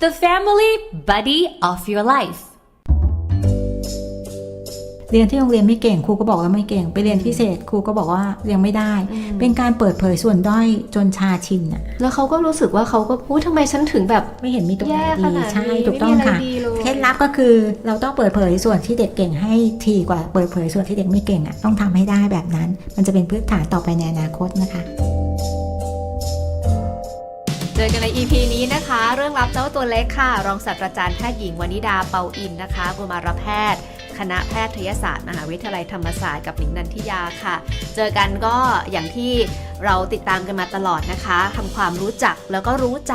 the family buddy of your life เรียนที่โรงเรียนไม่เก่งครูก็บอกว่าไม่เก่ง ไปเรียนพิเศษครูก็บอกว่าเรียนไม่ได้ เป็นการเปิดเผยส่วนด้อยจนชาชินอะแล้วเขาก็รู้สึกว่าเขาก็พูดทำไมฉันถึงแบบ ไม่เห็นมีตรงไหนแย่ขดีนาดนี้ใช่ไม่ถูกต้องมีอะไรค่ะดีเลยเคล็ดลับก็คือเราต้องเปิดเผยส่วนที่เด็กเก่งให้ทีกว่าเปิดเผยส่วนที่เด็กไม่เก่งอะต้องทำให้ได้แบบนั้น มันจะเป็นพื้นฐานต่อไปในอนาคตนะคะเจอกันใน EP นี้นะคะ เรื่องรับเจ้าตัวเล็กค่ะ รองศาสตราจารย์แพทย์หญิงวนิดาเปาอินนะคะกุมารแพทย์คณะแพทยศาสตร์ มหาวิทยาลัยธรรมศาสตร์กับหนิงนันทิยาค่ะ เจอกันก็อย่างที่ เราติดตามกันมาตลอดนะคะทำความรู้จักแล้วก็รู้ใจ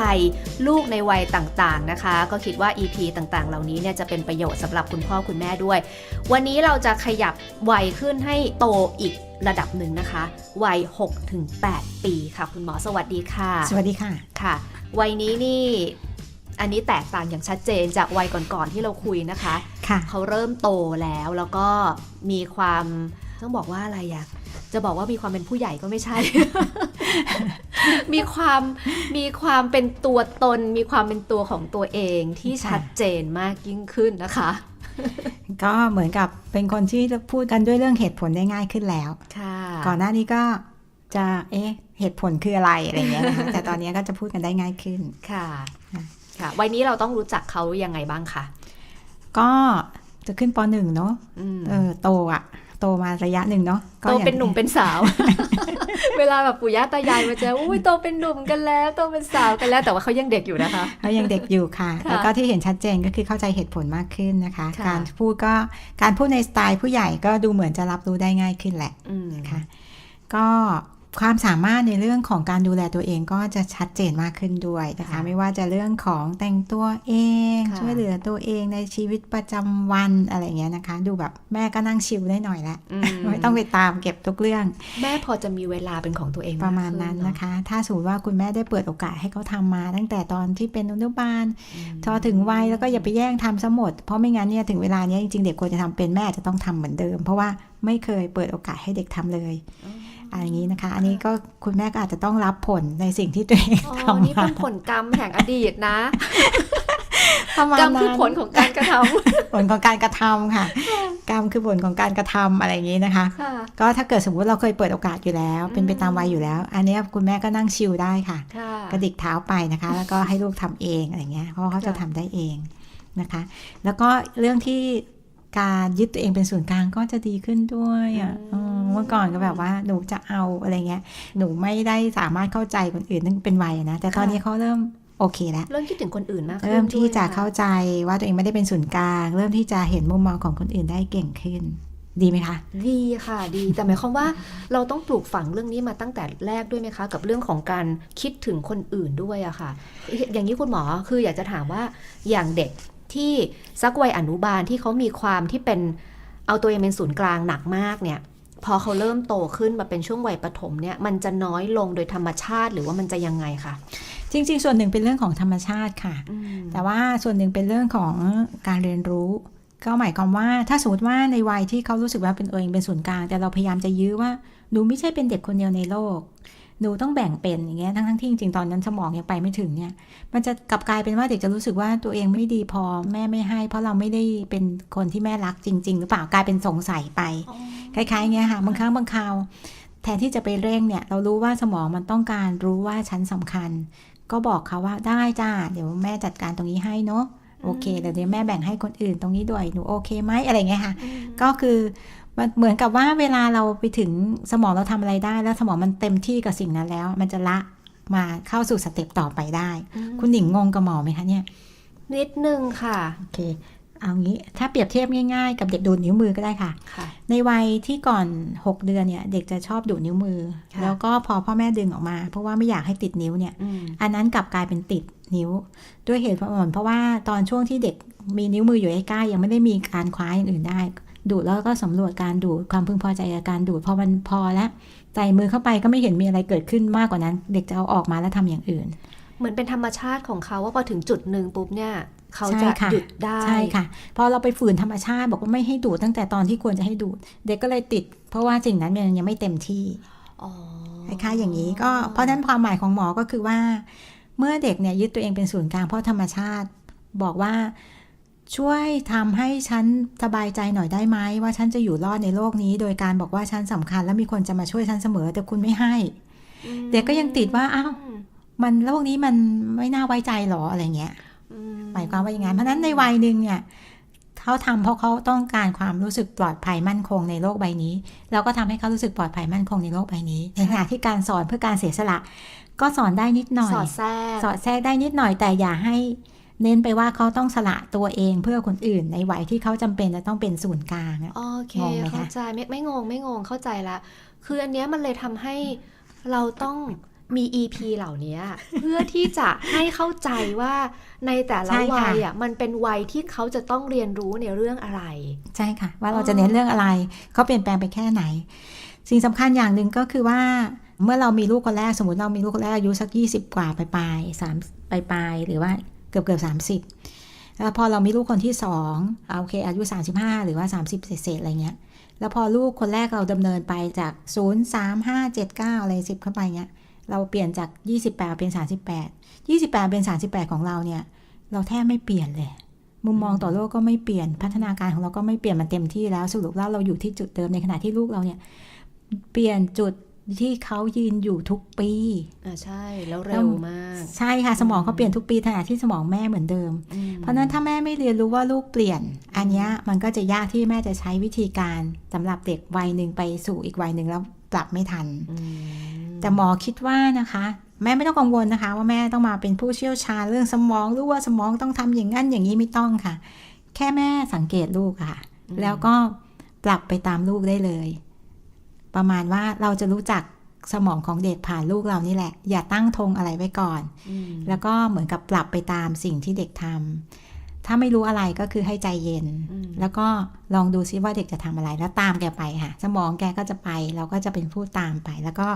ลูกในวัยต่างๆนะคะ ก็คิดว่า EP ต่างๆ เหล่านี้เนี่ยจะเป็นประโยชน์สำหรับคุณพ่อคุณแม่ด้วย วันนี้เราจะขยับวัยขึ้นให้โตอีกระดับหนึ่งนะคะ วัย 6-8 ปีค่ะ คุณหมอสวัสดีค่ะ สวัสดีค่ะค่ะ วัยนี้นี่อันนี้แตกต่างอย่างชัดเจนจากวัยก่อนๆที่เราคุยนะคะค่ะเขาเริ่มโตแล้วแล้วก็มีความต้องบอกว่าอะไรอะ จะบอกว่ามีความเป็นผู้ใหญ่ก็ไม่ใช่ มีความมีความเป็นตัวตน มีความเป็นตัวของตัวเองที่ค่ะชัดเจนมากยิ่งขึ้นนะคะ ก็เหมือนกับเป็นคนที่จะพูดกันด้วยเรื่องเหตุผลได้ง่ายขึ้นแล้วค่ะก่อนหน้านี้ก็จะเอ๊ะเหตุผลคืออะไรอะไรอย่างเงี้ยนะคะแต่ตอนนี้ก็จะพูดกันได้ง่ายขึ้นค่ะค่ะค่ะวัยนี้เราต้องรู้จักเขายังไงบ้างคะก็จะขึ้นปหนึ่งเนาะอืมเออโตอะ โตมาระยะหนึ่งเนาะก็โตอย่างเป็นหนุ่มเป็นสาว เวลาแบบปู่ย่าตายายมาเจออุ้ยโตเป็นหนุ่มกันแล้วโตเป็นสาวกันแล้วแต่ว่าเขายังเด็กอยู่นะคะเขายังเด็กอยู่ค่ะค่ะแล้วก็ที่เห็นชัดเจนก็คือเข้าใจเหตุผลมากขึ้นนะคะค่ะการพูดก็การพูดในสไตล์ผู้ใหญ่ก็ดูเหมือนจะรับรู้ได้ง่ายขึ้นแหละอืมค่ะก็ ความสามารถในเรื่องของการดูแลตัวเองก็จะชัดเจนมากขึ้นด้วยนะคะค่ะไม่ว่าจะเรื่องของแต่งตัวเองค่ะช่วยเหลือตัวเองในชีวิตประจำวันอะไรอย่างเงี้ยนะคะ ดูแบบแม่ก็นั่งชิลได้หน่อยละอืไม่ต้องไปตามเก็บทุกเรื่อง แม่พอจะมีเวลาเป็นของตัวเองประมาณนั้นกขึ้นะคะ ถ้าสมมติว่าคุณแม่ได้เปิดโอกาสให้เขาทำมา ตั้งแต่ตอนที่เป็นอนุบาลอืมพอถึงวัยแล้วก็อย่าไปแย่งทำซะหมด เพราะไม่งั้นเนี่ยถึงเวลาเนี้ยจริงๆเด็กควรจะทำเป็นแม่อาจจะต้องทำเหมือนเดิม เพราะว่าไม่เคยเปิดโอกาสให้เด็กทำเลย อ๋ออะไรอย่างนี้นะคะ อันนี้ก็คุณแม่ก็อาจจะต้องรับผลในสิ่งที่ตัวเองอ๋อทำนี่มาเป็นผลกรรมแห่งอดีตนะประมาณกรรมนั้คือนผลของการกระทผลของการกระทำค่ะ กรรมคือผลของการกระทำอะไรอย่างนี้นะคะำค่ะก็ถ้าเกิดสมมติเราเคยเปิดโอกาสอยู่แล้ว เป็นไปตามวัยอยู่แล้ว อันเนี้ยคุณแม่ก็นั่งชิลได้ค่ะค่ะ กระดิกเท้าไปนะคะ แล้วก็ให้ลูกทำเองอะไรเงี้ยเพราะว่าเขาจะค่ะทำได้เองนะคะ แล้วก็เรื่องที่การยึดตัวเองเป็นศูนย์กลางก็จะดีขึ้นด้วยอะอืม เมื่อก่อนก็แบบว่าหนูจะเอาอะไรเงี้ยหนูไม่ได้สามารถเข้าใจคนอื่นนั่นเป็นวัยนะแต่ตอนนี้เขาเริ่มโอเคแล้วเริ่มคิดถึงคนอื่นมากขึ้นเริ่มที่จะด้วยนเข้าใจว่าตัวเองไม่ได้เป็นศูนย์กลางเริ่มที่จะเห็นมุมมองของคนอื่นได้เก่งขึ้น ดีไหมคะ ดีค่ะดีแต่หมายความว่าเราต้องปลูกฝังเรื่องนี้มาตั้งแต่แรกด้วยไหมคะ กับเรื่องของการคิดถึงคนอื่นด้วยอะค่ะ อย่างนี้คุณหมอคืออยากจะถามว่าอย่างเด็กที่สักวัยอนุบาลที่เขามีความที่เป็นเอาตัวเองเป็นศูนย์กลางหนักมากเนี่ย พอเขาเริ่มโตขึ้นมาเป็นช่วงวัยประถมเนี่ยมันจะน้อยลงโดยธรรมชาติหรือว่ามันจะยังไงคะจริง ๆ ส่วนหนึ่งเป็นเรื่องของธรรมชาติค่ะอืมแต่ว่าส่วนหนึ่งเป็นเรื่องของการเรียนรู้ ก็หมายความว่าถ้าสมมติว่าในวัยที่เขารู้สึกว่าเป็นตัวเองเป็นศูนย์กลาง แต่เราพยายามจะยื้อว่าหนูไม่ใช่เป็นเด็กคนเดียวในโลก หนูต้องแบ่งเป็นอย่างเงี้ยทั้งทั้งๆที่จริงๆตอนนั้นสมองยังไปไม่ถึงเนี่ย มันจะกลับกลายเป็นว่าเด็กจะรู้สึกว่าตัวเองไม่ดีพอแม่ไม่ให้ เพราะเราไม่ได้เป็นคนที่แม่รักจริง ๆ หรือเปล่ากลายเป็นสงสัยไปคล้ายๆเงี้ยค่ะบางครั้งบางคราว แทนที่จะไปเร่งเนี่ย เรารู้ว่าสมองมันต้องการรู้ว่าฉันสำคัญ ก็บอกเขาว่าได้จ้าเดี๋ยวแม่จัดการตรงนี้ให้เนาะโอเคเดี๋ยวเดี๋ยวแม่แบ่งให้คนอื่นตรงนี้ด้วยหนูโอเคไหมอะไรเงี้ยค่ะ ก็คือ มันเหมือนกับว่าเวลาเราไปถึงสมองเราทำอะไรได้ แล้วสมองมันเต็มที่กับสิ่งนั้นแล้ว มันจะละมาเข้าสู่สเต็ปต่อไปได้ คุณหนิงงงกับหมอไหมคะเนี่ย นิดนึงค่ะโอเคเอางี้ถ้าเปรียบเทียบง่ายๆ กับเด็กดูดนิ้วมือก็ได้ค่ะค่ะในวัยที่ก่อน 6 เดือนเนี่ย เด็กจะชอบดูดนิ้วมือค่ะแล้วก็พอพ่อแม่ดึงออกมา เพราะว่าไม่อยากให้ติดนิ้วเนี่ยอืมอันนั้นกลับกลายเป็นติดนิ้ว ด้วยเหตุผลเพราะว่าตอนช่วงที่เด็กมีนิ้วมืออยู่ใกล้ๆยังไม่ได้มีการคว้าอย่างอื่นได้ ดูดแล้วก็สำรวจการดูดความพึงพอใจกับการดูดพอมันพอแล้วใส่มือเข้าไปก็ไม่เห็นมีอะไรเกิดขึ้นมากกว่านั้น เด็กจะเอาออกมาแล้วทำอย่างอื่น เหมือนเป็นธรรมชาติของเขาว่าพอถึงจุดหนึ่งปุ๊บเนี่ยเขาใช่จะค่ะหยุดได้ใช่ค่ะ พอเราไปฝืนธรรมชาติบอกว่าไม่ให้ดูดตั้งแต่ตอนที่ควรจะให้ดูด เด็กก็เลยติด เพราะว่าสิ่งนั้นมันยังไม่เต็มที่อ๋อคล้ายๆอย่างนี้ก็เพราะฉะนั้นความหมายของหมอก็คือว่า เมื่อเด็กเนี่ยยึดตัวเองเป็นศูนย์กลางเพราะธรรมชาติ บอกว่า ช่วยทำให้ฉันสบายใจหน่อยได้ไหมว่าฉันจะอยู่รอดในโลกนี้ โดยการบอกว่าฉันสำคัญ และมีคนจะมาช่วยฉันเสมอ แต่คุณไม่ให้ เด็กก็ยังติดว่าอ้าวมันโลกนี้มันไม่น่าไว้ใจหรออะไรเงี้ยอืหมายความว่าอย่างนั้นเพราะฉะนั้นในวัยหนึ่งเนี่ยเขาทำเพราะเขาต้องการความรู้สึกปลอดภัยมั่นคงในโลกใบนี้ แล้วก็ทำให้เขารู้สึกปลอดภัยมั่นคงในโลกใบนี้ในขณะที่การสอนเพื่อการเสียสละ ก็สอนได้นิดหน่อย สอดแทรกสอดแทรกได้นิดหน่อยแต่อย่าให้ เน้นไปว่าเขาต้องสละตัวเองเพื่อคนอื่นในวัยที่เขาจำเป็นจะต้องเป็นศูนย์กลางอะโอเคงงไหมคะเข้าใจไม่ไม่งงไม่งงเข้าใจละคืออันเนี้ยมันเลยทำให้เราต้องมี EP เหล่านี้เพื่อที่จะให้เข้าใจว่าในแต่ละวัยอะมันเป็นวัยที่เขาจะต้องเรียนรู้ในเรื่องอะไร ใช่ค่ะ ว่าเราจะเน้นเรื่องอะไรเขาเปลี่ยนแปลงไปแค่ไหน สิ่งสำคัญอย่างหนึ่งก็คือว่า เมื่อเรามีลูกคนแรกสมมติเรามีลูกคนแรกอายุสักยี่สิบกว่าไปลายๆสามไปลายๆหรือว่าเกือบเกือบสามสิบแล้วพอเรามีลูกคนที่สองอ่าโอเค อายุสามสิบห้าหรือว่าสามสิบเศษๆอะไรเงี้ย แล้วพอลูกคนแรกเราดำเนินไปจากศูนย์สามห้าเจ็ดเก้าอะไรสิบเข้าไปเงี้ย เราเปลี่ยนจากยี่สิบแปดเป็นสามสิบแปดยี่สิบแปดเป็นสามสิบแปดของเราเนี่ย เราแทบไม่เปลี่ยนเลย มุมมองต่อโลกก็ไม่เปลี่ยน พัฒนาการของเราก็ไม่เปลี่ยนมันเต็มที่แล้ว สรุปแล้วเราอยู่ที่จุดเดิมในขณะที่ลูกเราเนี่ย เปลี่ยนจุด ที่เขายืนอยู่ทุกปีอ่าใช่แล้วเร็วมาก ใช่ค่ะสมองเขาเปลี่ยนทุกปีขณะที่สมองแม่เหมือนเดิมอืมเพราะฉะนั้นถ้าแม่ไม่เรียนรู้ว่าลูกเปลี่ยน อันเนี้ยมันก็จะยากที่แม่จะใช้วิธีการสำหรับเด็กวัยหนึ่งไปสู่อีกวัยหนึ่งแล้วปรับไม่ทันอืมแต่หมอคิดว่านะคะแม่ไม่ต้องกังวลนะคะ ว่าแม่ต้องมาเป็นผู้เชี่ยวชาญเรื่องสมองหรือว่าสมองต้องทำอย่างนั้นอย่างนี้ไม่ต้องค่ะ แค่แม่สังเกตลูกค่ะ แล้วก็ปรับไปตามลูกได้เลย ประมาณว่าเราจะรู้จักสมองของเด็กผ่านลูกเรานี่แหละ อย่าตั้งธงอะไรไว้ก่อนอืมแล้วก็เหมือนกับปรับไปตามสิ่งที่เด็กทำถ้าไม่รู้อะไรก็คือให้ใจเย็นอืมแล้วก็ลองดูซิว่าเด็กจะทำอะไรแล้วตามแกไปค่ะ สมองแกก็จะไป เราก็จะเป็นผู้ตามไป แล้วก็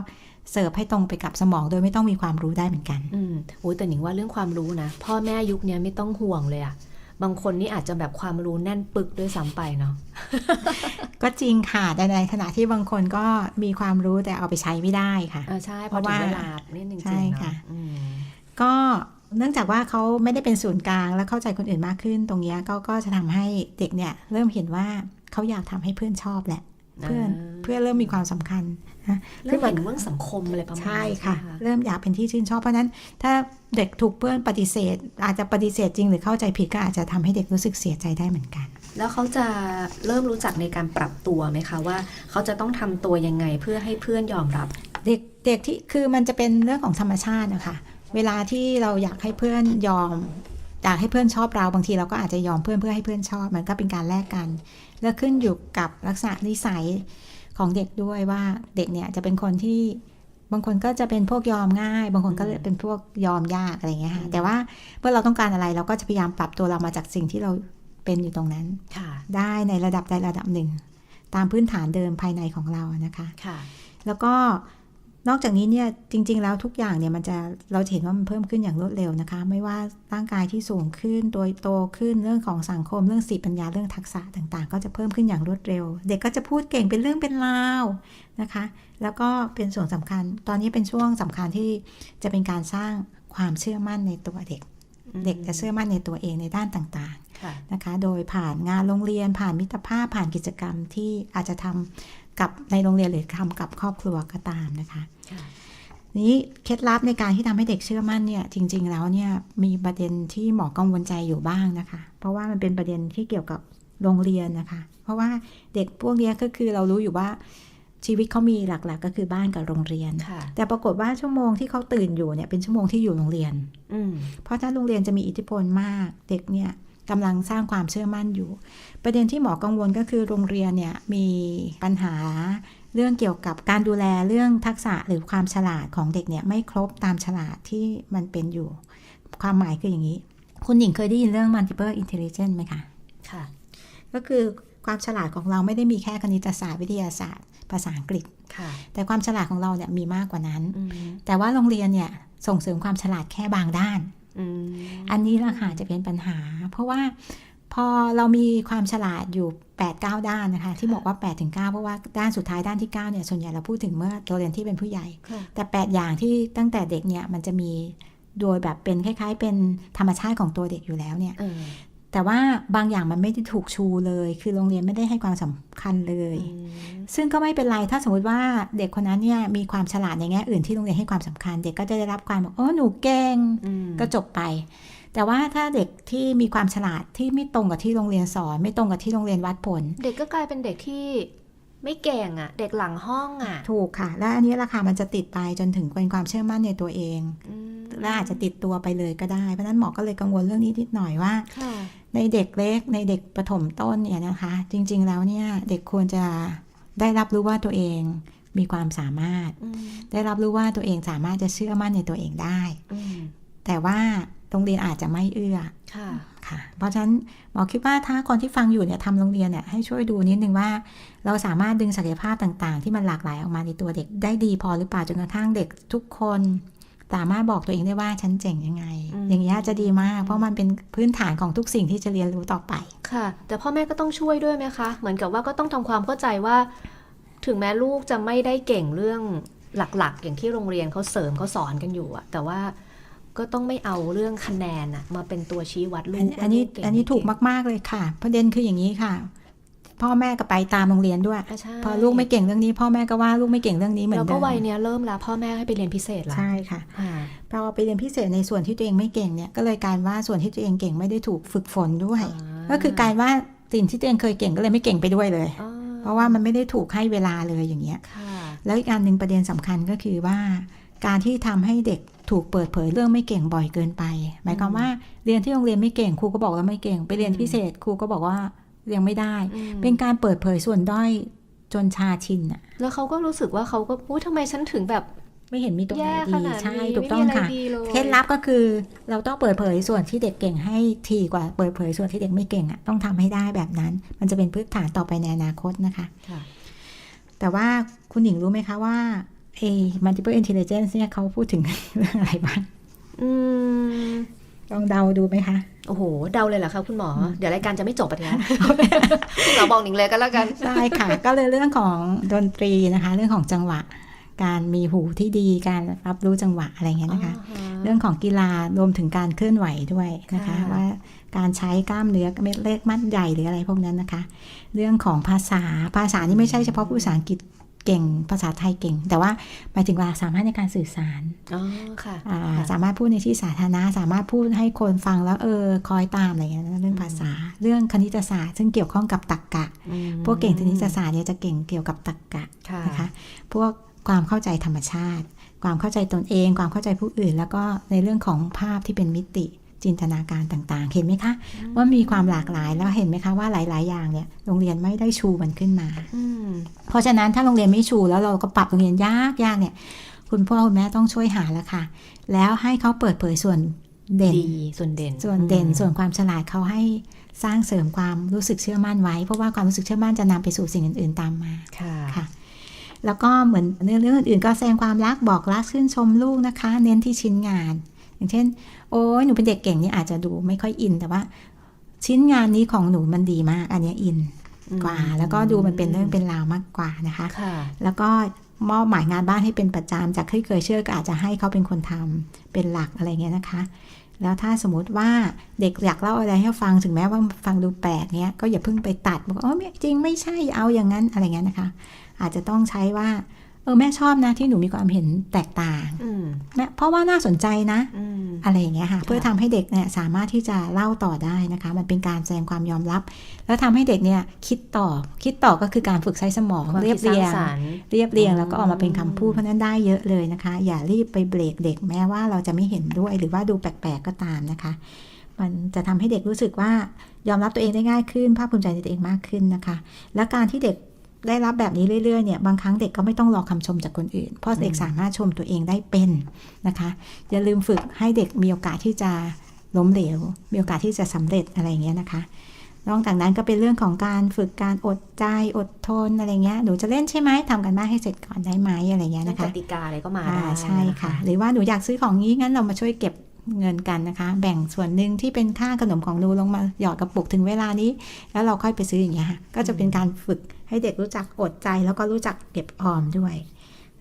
เสิร์ฟให้ตรงไปกับสมองโดยไม่ต้องมีความรู้ได้เหมือนกัน อืมโอ้ยแต่หนิงว่าเรื่องความรู้นะ พ่อแม่ยุคเนี้ยไม่ต้องห่วงเลยอะ บางคนนี่อาจจะแบบความรู้แน่นปึกด้วยซ้ำไปเนาะก็จริงค่ะแต่ในขณะที่บางคนก็มีความรู้แต่เอาไปใช้ไม่ได้ค่ะอ่าใช่พเพอราะถึงว่าเวลานี่จริงๆใช่เนาะค่ะอืมก็เนื่องจากว่าเขาไม่ได้เป็นศูนย์กลาง และเข้าใจคนอื่นมากขึ้นตรงเนี้ยก็ก็จะทำให้เด็กเนี่ยเริ่มเห็นว่าเขาอยากทำให้เพื่อนชอบแหละ เพื่อนอ่าเพื่อนเริ่มมีความสำคัญนะเรื่องเห็นเรื่องสังคมอะไรประมาณใช่นั้นค่ะไหมเริ่มอยากเป็นที่ชื่นชอบเพราะฉะนั้น ถ้าเด็กถูกเพื่อนปฏิเสธ อาจจะปฏิเสธจริงหรือเข้าใจผิดก็อาจจะทำให้เด็กรู้สึกเสียใจได้เหมือนกัน แล้วเขาจะเริ่มรู้จักในการปรับตัวไหมคะว่า เขาจะต้องทำตัวยังไงเพื่อให้เพื่อนยอมรับ เด็กเด็กที่คือมันจะเป็นเรื่องของธรรมชาตินะคะเวลาที่เราอยากให้เพื่อนยอม อยากให้เพื่อนชอบเราบางทีเราก็อาจจะยอมเพื่อนเพื่อให้เพื่อนชอบ มันก็เป็นการแลกกัน แล้วขึ้นอยู่กับลักษณะนิสัยของเด็กด้วยว่าเด็กเนี่ยจะเป็นคนที่บางคนก็จะเป็นพวกยอมง่าย บางคนก็เป็นพวกยอมยากอะไรอย่างเงี้ยค่ะแต่ว่าเมื่อเราต้องการอะไรเราก็จะพยายามปรับตัวเรามาจากสิ่งที่เราเป็นอยู่ตรงนั้นค่ะได้ในระดับใดระดับหนึ่ง ตามพื้นฐานเดิมภายในของเรานะคะค่ะแล้วก็ นอกจากนี้เนี่ยจริง ๆ แล้วทุกอย่างเนี่ยมันจะเราจะเห็นว่ามันเพิ่มขึ้นอย่างรวดเร็วนะคะ ไม่ว่าร่างกายที่สูงขึ้นโดยโตขึ้นเรื่องของสังคมเรื่องสติปัญญาเรื่องทักษะต่างๆ ก็จะเพิ่มขึ้นอย่างรวดเร็ว เด็กก็จะพูดเก่งเป็นเรื่องเป็นราวนะคะ แล้วก็เป็นส่วนสำคัญ ตอนนี้เป็นช่วงสำคัญที่จะเป็นการสร้างความเชื่อมั่นในตัวเด็ก เด็กจะเชื่อมั่นในตัวเองในด้านต่างๆค่ะนะคะ โดยผ่านงานโรงเรียนผ่านมิตรภาพผ่านกิจกรรมที่อาจจะทำ กับในโรงเรียนหรือทำกับครอบครัวก็ตามนะคะค่ะนี้เคล็ดลับในการที่ทำให้เด็กเชื่อมั่นเนี่ยจริง ๆ แล้วเนี่ยมีประเด็นที่หมอกังวลใจอยู่บ้างนะคะ เพราะว่ามันเป็นประเด็นที่เกี่ยวกับโรงเรียนนะคะ เพราะว่าเด็กพวกเนี้ยก็คือเรารู้อยู่ว่าชีวิตเขามีหลัก ๆ ก็คือบ้านกับโรงเรียนค่ะแต่ปรากฏว่าชั่วโมงที่เขาตื่นอยู่เนี่ยเป็นชั่วโมงที่อยู่โรงเรียน อืมเพราะถ้าโรงเรียนจะมีอิทธิพลมากเด็กเนี่ย กำลังสร้างความเชื่อมั่นอยู่ ประเด็นที่หมอกังวลก็คือโรงเรียนเนี่ยมีปัญหาเรื่องเกี่ยวกับการดูแลเรื่องทักษะหรือความฉลาดของเด็กเนี่ยไม่ครบตามฉลาดที่มันเป็นอยู่ ความหมายคืออย่างนี้ คุณหญิงเคยได้ยินเรื่อง multiple intelligence ไหมคะค่ะ ก็คือความฉลาดของเราไม่ได้มีแค่คณิตศาสตร์วิทยาศาสตร์ ภาษาอังกฤษค่ะแต่ความฉลาดของเราเนี่ยมีมากกว่านั้นอืมแต่ว่าโรงเรียนเนี่ยส่งเสริมความฉลาดแค่บางด้าน อืมอันนี้แหละค่ะจะเป็นปัญหา เพราะว่าพอเรามีความฉลาดอยู่ 8 9 ด้านนะคะ ที่บอกว่า8ถึง9เพราะว่าด้านสุดท้ายด้านที่9เนี่ยส่วนใหญ่เราพูดถึงเมื่อเราเรียนที่เป็นผู้ใหญ่ค่ะแต่ 8 อย่างที่ตั้งแต่เด็กเนี่ยมันจะมีโดยแบบเป็นคล้าย ๆ เป็นธรรมชาติของตัวเด็กอยู่แล้วเนี่ยเออ แต่ว่าบางอย่างมันไม่ได้ถูกชูเลย คือโรงเรียนไม่ได้ให้ความสำคัญเลยอืมซึ่งก็ไม่เป็นไร ถ้าสมมติว่าเด็กคนนั้นเนี่ยมีความฉลาดในแง่อื่นที่โรงเรียนให้ความสำคัญ เด็กก็จะได้รับความบอกโอ้หนูเก่งอืมก็จบไป แต่ว่าถ้าเด็กที่มีความฉลาดที่ไม่ตรงกับที่โรงเรียนสอน ไม่ตรงกับที่โรงเรียนวัดผล เด็กก็กลายเป็นเด็กที่ไม่เก่งอะ เด็กหลังห้องอะ ถูกค่ะ และอันนี้ราคามันจะติดไปจนถึงเป็นความเชื่อมั่นในตัวเองอืม และอาจจะติดตัวไปเลยก็ได้ เพราะฉะนั้นหมอก็เลยกังวลเรื่องนี้นิดหน่อยว่าค่ะในเด็กเล็กในเด็กประถมต้นเนี่ยนะคะ จริง ๆ แล้วเนี่ยเด็กควรจะได้รับรู้ว่าตัวเองมีความสามารถอืมได้รับรู้ว่าตัวเองสามารถจะเชื่อมั่นในตัวเองได้อืมแต่ว่าโรงเรียนอาจจะไม่เอื้อค่ะค่ะ เพราะฉะนั้นหมอคิดว่าถ้าคนที่ฟังอยู่เนี่ยทำโรงเรียนเนี่ยให้ช่วยดูนิดนึงว่า เราสามารถดึงศักยภาพต่าง ๆ ที่มันหลากหลายออกมาในตัวเด็กได้ดีพอหรือเปล่าจนกระทั่งเด็กทุกคน สามารถบอกตัวเองได้ว่าฉันเจ๋งยังไงอืมอย่างนี้ยจะดีมาก เพราะมันเป็นพื้นฐานของทุกสิ่งที่จะเรียนรู้ต่อไป ค่ะ แต่พ่อแม่ก็ต้องช่วยด้วยไหมคะ เหมือนกับว่าก็ต้องทำความเข้าใจว่า ถึงแม้ลูกจะไม่ได้เก่งเรื่องหลักๆ อย่างที่โรงเรียนเขาเสริมเขาสอนกันอยู่อะแต่ว่าก็ต้องไม่เอาเรื่องคะแนนอะมาเป็นตัวชี้วัดลูอันกอันนี้ว่าลูเงอันนี้ถูกไเงมาก ๆเลยค่ะ ประเด็นคืออย่างนี้ค่ะ พ่อแม่ก็ไปตามโรงเรียนด้วยอะใช่พอลูกไม่เก่งเรื่องนี้ พ่อแม่ก็ว่าลูกไม่เก่งเรื่องนี้เหมือนแล้วเดิก็มวัยเนี้ยเริ่มแล้วพ่อแม่ให้ไปเรียนพิเศษแล้วใช่ค่ะอ่าพอไปเรียนพิเศษในส่วนที่ตัวเองไม่เก่งเนี่ยก็เลยกลายว่าส่วนที่ตัวเองเก่งไม่ได้ถูกฝึกฝนด้วย ก็คือกลายว่าสิ่งที่ตัวเองเคยเก่งก็เลยไม่เก่งไปด้วยเลยอ่าเพราะว่ามันไม่ได้ถูกให้เวลาเลยอย่างเงี้ยค่ะแล้วอีกอันหนึ่งประเด็นสำคัญก็คือว่า การที่ทำให้เด็กถูกเปิดเผยเรื่องไม่เก่งบ่อยเกินไป หมายความว่าเรียนที่โรงเรียนไม่เก่งครูก็บอกว่าไม่เก่ง ไปเรียนพิเศษครูก็บอกว่าเรี ยนไม่ได้อืมเป็นการเปิดเผยส่วนด้อยจนชาชินอะแล้วเขาก็รู้สึกว่าเขาก็อุ้ยทำไมฉันถึงแบบไม่เห็นมีตรงไหนแย่ขดีนาดใช่นี้ถูกไม่ต้มีองอะไรค่ะดีเลยเคล็ดลับก็คือเราต้องเปิดเผยส่วนที่เด็กเก่งให้ทีกว่าเปิดเผยส่วนที่เด็กไม่เก่งอะต้องทำให้ได้แบบนั้น มันจะเป็นพื้นฐานต่อไปในอนาคตนะคะค่ะแต่ว่าคุณหญิงรู้ไหมคะว่าไอ้ multiple intelligence เนี่ยเขาพูดถึงเรื่องอะไรบ้างอืมลองเดาดูไหมคะ โอ้โห เดาเลยเหรอคะคุณหมอ เดี๋ยวรายการจะไม่จบปะเนี่ยคุณหมอบอกหนิงเลยก็แล้วกัน ใช่ค่ะ ก็เลยเรื่องของดนตรีนะคะ เรื่องของจังหวะ การมีหูที่ดี การรับรู้จังหวะอะไรเงี้ยนะคะ เรื่องของกีฬารวมถึงการเคลื่อนไหวด้วยนะคะค่ะว่าการใช้กล้ามเนื้อเม็ดเล็กมัดใหญ่หรืออะไรพวกนั้นนะคะ เรื่องของภาษา ภาษานี่ไม่ใช่เฉพาะผู้ภาษาอังกฤษ เก่งภาษาไทยเก่ง แต่ว่าหมายถึงว่าสามารถในการสื่อสารอ๋อค่ะอ่าค่ะสามารถพูดในที่สาธารณะสามารถพูดให้คนฟังแล้วเออคอยตามอะไรเงี้ยนะเรื่องภาษาเรื่องคณิตศาสตร์ ซึ่งเกี่ยวข้องกับตรรกะอืมพวกเก่งคณิตศาสตร์เนี่ยจะเก่งเกี่ยวกับตรรกะค่ะนะคะพวกความเข้าใจธรรมชาติ ความเข้าใจตนเอง ความเข้าใจผู้อื่น แล้วก็ในเรื่องของภาพที่เป็นมิติ จินตนาการต่างๆ เห็นไหมคะ ว่ามีความหลากหลายแล้วเห็นไหมคะว่าหลาย ๆ อย่างเนี่ยโรงเรียนไม่ได้ชูมันขึ้นมาอืมเพราะฉะนั้นถ้าโรงเรียนไม่ชูแล้วเราก็ปรับโรงเรียนยากยากเนี่ย คุณพ่อคุณแม่ต้องช่วยหาแล้วค่ะ แล้วให้เขาเปิดเผยส่วนเด่นดีส่วนเด่น ส่วนเด่นอืมส่วนความฉลาดเขาให้สร้างเสริมความรู้สึกเชื่อมั่นไว้ เพราะว่าความรู้สึกเชื่อมั่นจะนำไปสู่สิ่งอื่น ๆ ตามมาค่ะค่ะแล้วก็เหมือนในเรื่องอื่นๆก็แสดงความรักบอกรักชื่นชมลูกนะคะ เน้นที่ชิ้นงาน อย่างเช่น โอ้ยหนูเป็นเด็กเก่งนี่อาจจะดูไม่ค่อยอินแต่ว่า ชิ้นงานนี้ของหนูมันดีมาก อันเนี้ยอินกว่า แล้วก็ดูมันเป็นเรื่องเป็นราวมากกว่านะคะค่ะแล้วก็มอบหมายงานบ้านให้เป็นประจำจากที่เคยเชื่อก็อาจจะให้เขาเป็นคนทำเป็นหลักอะไรเงี้ยนะคะ แล้วถ้าสมมติว่าเด็กอยากเล่าอะไรให้ฟังถึงแม้ว่าฟังดูแปลกเนี้ยก็อย่าเพิ่งไปตัดบอกว่าอ๋อไม่จริงไม่ใช่เอาอย่างนั้นอะไรเงี้ยนะคะ อาจจะต้องใช้ว่าเออแม่ชอบนะที่หนูมีความเห็นแตกต่างอืมแม่เพราะว่าน่าสนใจนะอืมอะไรอย่างเงี้ยค่ะเพื่อทำให้เด็กเนี่ยสามารถที่จะเล่าต่อได้นะคะ มันเป็นการแสดงความยอมรับ แล้วทำให้เด็กเนี่ยคิดต่อคิดต่อก็คือการฝึกใช้สมองความเรีคิยดบสร้าเรีงยงสรรค์เรียบเรียงอืมแล้วก็ออกมาเป็นคำพูดเพราะฉะนั้นได้เยอะเลยนะคะ อย่ารีบไปเบรกเด็กแม้ว่าเราจะไม่เห็นด้วยหรือว่าดูแปลกๆก็ตามนะคะ มันจะทำให้เด็กรู้สึกว่ายอมรับตัวเองได้ง่ายขึ้นภาคภูมิใจในตัวเองมากขึ้นนะคะ และการที่เด็ก ได้รับแบบนี้เรื่อยๆเนี่ยบางครั้งเด็กก็ไม่ต้องรอคำชมจากคนอื่น เพราะเด็กสามารถชมตัวเองได้เป็นนะคะ อย่าลืมฝึกให้เด็กมีโอกาสที่จะล้มเหลว มีโอกาสที่จะสำเร็จอะไรอย่างเงี้ยนะคะนอกจากนั้นก็เป็นเรื่องของการฝึกการอดใจอดทนอะไรเงี้ยหนูจะเล่นใช่ไหมทำกันบ้านให้เสร็จก่อนได้ไหมอะไรเงี้ยเรื่องนะคะกติกาอะไรก็มาอ่าได้ใช่ค่ะ หรือว่าหนูอยากซื้อของนี้งั้นเรามาช่วยเก็บ เงินกันนะคะ แบ่งส่วนหนึ่งที่เป็นค่าขนมของหนูลงมาหยอดกระปุกถึงเวลานี้ แล้วเราค่อยไปซื้ออย่างเงี้ยค่ะก็จะเป็นการฝึกให้เด็กรู้จักอดใจ แล้วก็รู้จักเก็บออมด้วย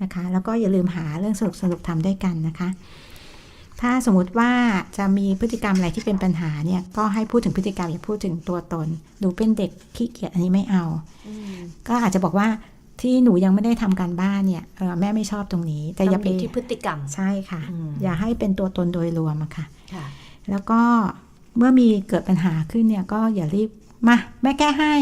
นะคะ แล้วก็อย่าลืมหาเรื่องสนุกสนุกๆทำด้วยกันนะคะ ถ้าสมมุติว่าจะมีพฤติกรรมอะไรที่เป็นปัญหาเนี่ยก็ให้พูดถึงพฤติกรรมอย่าพูดถึงตัวตนหนูเป็นเด็กขี้เกียจอันนี้ไม่เอา ก็อาจจะบอกว่า ที่หนูยังไม่ได้ทำการบ้านเนี่ยเออแม่ไม่ชอบตรงนี้ แต่อย่าไปต้องมีที่พฤติกรรมใช่ค่ะอืมอย่าให้เป็นตัวตนโดยรวมอะค่ะค่ะ แล้วก็เมื่อมีเกิดปัญหาขึ้นเนี่ยก็อย่ารีบมาแม่แก้ให้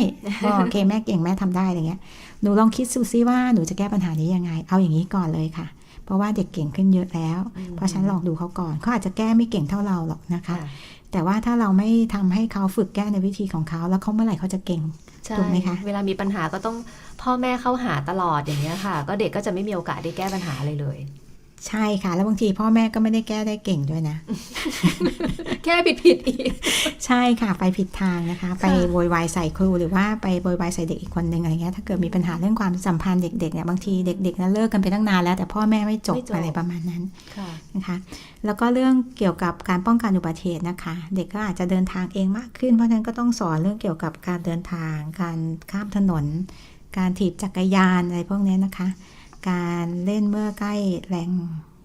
ก็โอเคแม่เก่งแม่ทำได้อะไรเงี้ยหนูลองคิดดูซิว่าหนูจะแก้ปัญหานี้ยังไง เอาอย่างนี้ก่อนเลยค่ะ เพราะว่าเด็กเก่งขึ้นเยอะแล้วอืมเพราะฉะนันลองดูเขาก่อนเขาอาจจะแก้ไม่เก่งเท่าเราหรอกนะคะค่ะ แต่ว่าถ้าเราไม่ทำให้เขาฝึกแก้ในวิธีของเขา แล้วเขาเมื่อไหร่เขาจะเก่งใช่ถูกไหมคะเวลามีปัญหาก็ต้องพ่อแม่เข้าหาตลอดอย่างเงี้ยค่ะ ก็เด็กก็จะไม่มีโอกาสได้แก้ปัญหาอะไรเลย ใช่ค่ะ แล้วบางทีพ่อแม่ก็ไม่ได้แก้ได้เก่งด้วยนะ แก้ผิดผิดๆอีก ใช่ค่ะ ไปผิดทางนะคะ ไปโวยวายใส่ครูหรือว่าไปโวยวายใส่เด็กอีกคนหนึ่งอะไรเงี้ยถ้าเกิดมีปัญหาเรื่องความสัมพันธ์เด็กๆเนี่ยบางทีเด็กๆนะเลิกกันไปตั้งนานแล้วแต่พ่อแม่ไม่จบไม่จบอะไรประมาณนั้นค่ะนะคะแล้วก็เรื่องเกี่ยวกับการป้องกันอุบัติเหตุนะคะ เด็กก็อาจจะเดินทางเองมากขึ้นเพราะฉะนั้นก็ต้องสอนเรื่องเกี่ยวกับการเดินทาง การข้ามถนน การถีบจักรยานอะไรพวกนี้นะคะ การเล่นเมื่อใกล้แหล่ง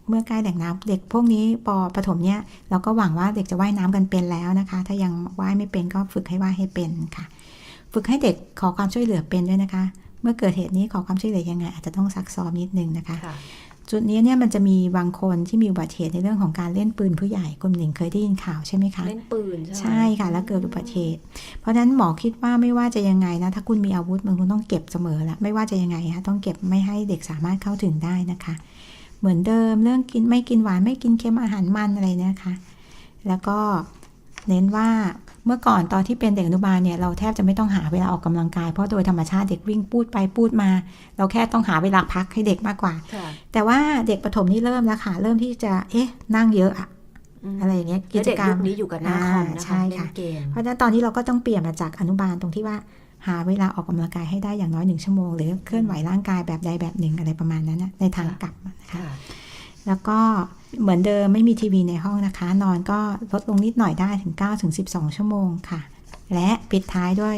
เมื่อใกล้แหล่งน้ำเด็กพวกนี้ปอประถมเนี่ยเราก็หวังว่าเด็กจะว่ายน้ำกันเป็นแล้วนะคะ ถ้ายังว่ายไม่เป็นก็ฝึกให้ว่ายให้เป็นค่ะ ฝึกให้เด็กขอความช่วยเหลือเป็นด้วยนะคะ เมื่อเกิดเหตุนี้ขอความช่วยเหลือยังไง อาจจะต้องซักซ้อมนิดนึงนะคะคะ จุดนี้เนี่ยมันจะมีบางคนที่มีอุบัติเหตุในเรื่องของการเล่นปืนผู้ใหญ่คุณหนิงเคยได้ยินข่าวใช่ไหมคะเล่นปืนใช่ไหมใช่ค่ะแล้วเกิดอุบัติเหตุ เพราะฉะนั้นหมอคิดว่าไม่ว่าจะยังไงนะถ้าคุณมีอาวุธมันคุณต้องเก็บเสมอละไม่ว่าจะยังไงคะต้องเก็บไม่ให้เด็กสามารถเข้าถึงได้นะคะ เหมือนเดิมเรื่องกินไม่กินหวานไม่กินเค็มอาหารมันอะไรเนี่ยค่ะแล้วก็เน้นว่า เมื่อก่อนตอนที่เป็นเด็กอนุบาลเนี่ยเราแทบจะไม่ต้องหาเวลาออกกำลังกาย เพราะโดยธรรมชาติเด็กวิ่งพูดไปพูดมา เราแค่ต้องหาเวลาพักให้เด็กมากกว่าค่ะแต่ว่าเด็กประถมนี่เริ่มแล้วค่ะ เริ่มที่จะเอ๊ะนั่งเยอะอะมอะไรอย่างเงี้ยกิแล้วจเด็กกรรยุมคนี้อยู่กับหน้าคอมนะใช่คะเล่ค่ะนเกมเพราะฉะนั้นตอนนี้เราก็ต้องเปลี่ยนมาจากอนุบาลตรงที่ว่าหาเวลาออกกำลังกายให้ได้อย่างน้อยหนึ่งชั่วโมง หรือเคลื่อนไหวร่างกายแบบใดแบบหนึ่งอะไรประมาณนั้นนะในทางค่ะกลับนะคะค่ะ แล้วก็เหมือนเดิมไม่มีทีวีในห้องนะคะ นอนก็ลดลงนิดหน่อยได้ถึง9ถึง12 ชั่วโมงค่ะ และปิดท้ายด้วย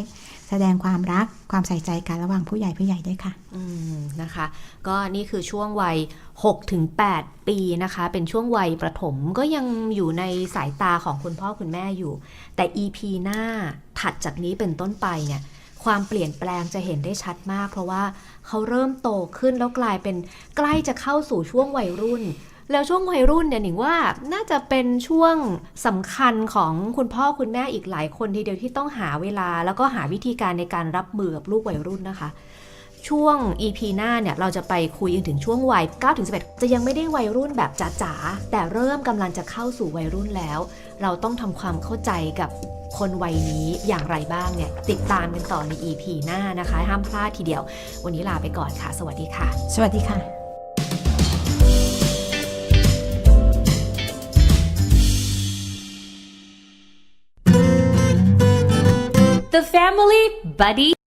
แสดงความรักความใส่ใจกันระหว่างผู้ใหญ่ผู้ใหญ่ด้วยค่ะ อืมนะคะ ก็นี่คือช่วงวัย6ถึง8ปีนะคะ เป็นช่วงวัยประถมก็ยังอยู่ในสายตาของคุณพ่อคุณแม่อยู่ แต่ EP หน้าถัดจากนี้เป็นต้นไปเนี่ย ความเปลี่ยนแปลงจะเห็นได้ชัดมาก เพราะว่าเขาเริ่มโตขึ้นแล้วกลายเป็นใกล้จะเข้าสู่ช่วงวัยรุ่น แล้วช่วงวัยรุ่นเนี่ยหนิงว่าน่าจะเป็นช่วงสำคัญของคุณพ่อคุณแม่อีกหลายคนทีเดียวที่ต้องหาเวลา แล้วก็หาวิธีการในการรับมือกับลูกวัยรุ่นนะคะช่วง EP หน้าเนี่ย เราจะไปคุยถึงช่วงวัย9ถึง11 จะยังไม่ได้วัยรุ่นแบบจ๋าๆ แต่เริ่มกำลังจะเข้าสู่วัยรุ่นแล้ว เราต้องทำความเข้าใจกับ คนวัยนี้อย่างไรบ้างเนี่ยติดตามกันต่อใน EP หน้านะคะ ห้ามพลาดทีเดียว วันนี้ลาไปก่อนค่ะ สวัสดีค่ะ สวัสดีค่ะ The Family Buddy